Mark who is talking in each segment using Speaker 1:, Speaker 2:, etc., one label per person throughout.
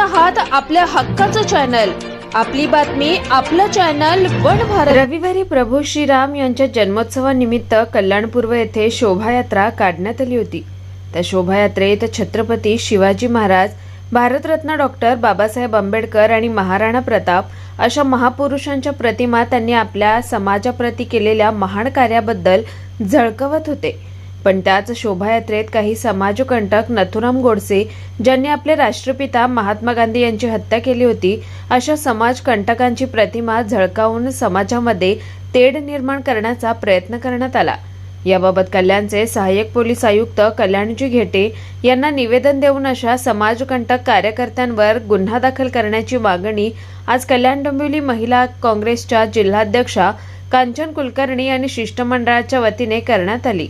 Speaker 1: आहात आपल्या हक्काचं चॅनल आपली बातमी आपलं चॅनल वन भारत. रविवारी प्रभू श्रीराम यांच्या जन्मोत्सवानिमित्त कल्याणपूर्व येथे शोभायात्रा काढण्यात आली होती. त्या शोभायात्रेत छत्रपती शिवाजी महाराज भारतरत्न डॉक्टर बाबासाहेब आंबेडकर आणि महाराणा प्रताप अशा महापुरुषांच्या प्रतिमा त्यांनी आपल्या समाजाप्रती केलेल्या महान कार्याबद्दल झळकवत होते. पण त्याच शोभायात्रेत काही समाजकंटक नथुराम गोडसे ज्यांनी आपले राष्ट्रपिता महात्मा गांधी यांची हत्या केली होती अशा समाजकंटकांची प्रतिमा झळकावून समाजामध्ये तेढ निर्माण करण्याचा प्रयत्न करण्यात आला. याबाबत कल्याणचे सहाय्यक पोलीस आयुक्त कल्याणजी घेटे यांना निवेदन देऊन अशा समाजकंटक कार्यकर्त्यांवर गुन्हा दाखल करण्याची मागणी आज कल्याण डोंबिवली महिला काँग्रेसच्या जिल्हाध्यक्षा कांचन कुलकर्णी आणि शिष्टमंडळाच्या वतीने करण्यात आली.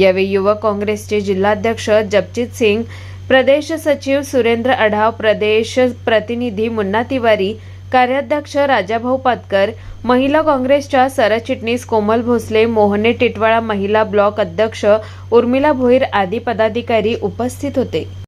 Speaker 1: यावेळी युवक काँग्रेसचे जिल्हाध्यक्ष जपजित सिंग प्रदेश सचिव सुरेंद्र अढाव प्रदेश प्रतिनिधी मुन्ना तिवारी कार्याध्यक्ष राजाभाऊ पातकर महिला काँग्रेसच्या सरचिटणीस कोमल भोसले मोहने टिटवाळा महिला ब्लॉक अध्यक्ष उर्मिला भोईर आदी पदाधिकारी उपस्थित होते.